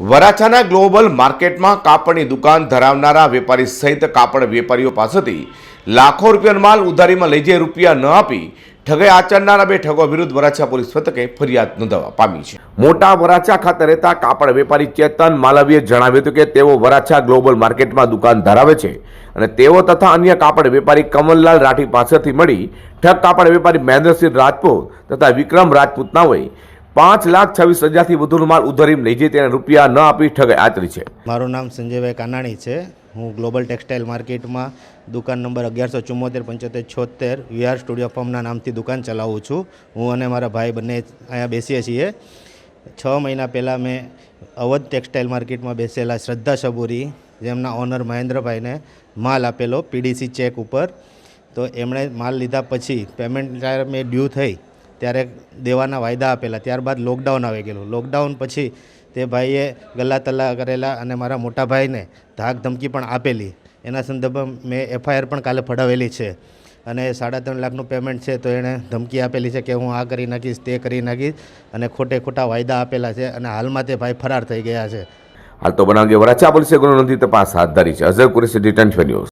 વરાછાના global માર્કેટમાં કાપડની દુકાન ધરાવનારા વેપારી સહિત કાપડ વેપારીઓ પાસેથી લાખો રૂપિયાનો માલ ઉધારીમાં લઈ જઈ રૂપિયા ન આપી ઠગાઈ આચરનારા બે ઠગો વિરુદ્ધ વરાછા પોલીસ મથકે ફરિયાદ નોંધવા પામી છે. મોટા વરાછા ખાતે રહેતા કાપડ વેપારી ચેતન માલવીએ જણાવ્યું હતું કે તેઓ વરાછા ગ્લોબલ માર્કેટમાં દુકાન ધરાવે છે અને તેઓ તથા અન્ય કાપડ વેપારી કમલલાલ રાઠી પાસેથી મળી ઠગ કાપડ વેપારી મહેન્દ્રસિંહ રાજપૂત તથા વિક્રમ રાજપૂતના નાઓએ પાંચ લાખ છવ્વીસ હજારથી વધુનો માલ ઉધરીમ લઈ જઈ તેને રૂપિયા ન આપી ઠગાઈ આચરી છે. મારું નામ સંજયભાઈ કાનાણી છે. હું ગ્લોબલ ટેક્સટાઇલ માર્કેટમાં દુકાન નંબર અગિયારસો ચુમ્મોતેર પંચોતેર છોતેર વીઆર સ્ટુડિયો ફોર્મના નામથી દુકાન ચલાવું છું. હું અને મારા ભાઈ બંને અહીંયા બેસીએ છીએ. છ મહિના પહેલાં મેં અવધ ટેક્સટાઇલ માર્કેટમાં બેસેલા શ્રદ્ધા સબુરી, જેમના ઓનર મહેન્દ્રભાઈને માલ આપેલો પીડીસી ચેક ઉપર. તો એમણે માલ લીધા પછી પેમેન્ટ જ્યારે મેં ડ્યુ થઈ ત્યારે દેવાના વાયદા આપેલા, ત્યારબાદ લોકડાઉન આવી ગયેલું. લોકડાઉન પછી તે ભાઈએ ગલ્લા તલ્લા કરેલા અને મારા મોટા ભાઈને ધાક ધમકી પણ આપેલી. એના સંદર્ભમાં મેં એફઆઈઆર પણ કાલે ફડાવેલી છે. અને સાડા ત્રણ લાખનું પેમેન્ટ છે તો એણે ધમકી આપેલી છે કે હું આ કરી નાખીશ, તે કરી નાખીશ અને ખોટે ખોટા વાયદા આપેલા છે અને હાલમાં તે ભાઈ ફરાર થઈ ગયા છે. હાલ તો બનાવ વરાછા પોલીસે ગુનો નોંધી તપાસ હાથ ધરી છે. Azhar Qureshi return news.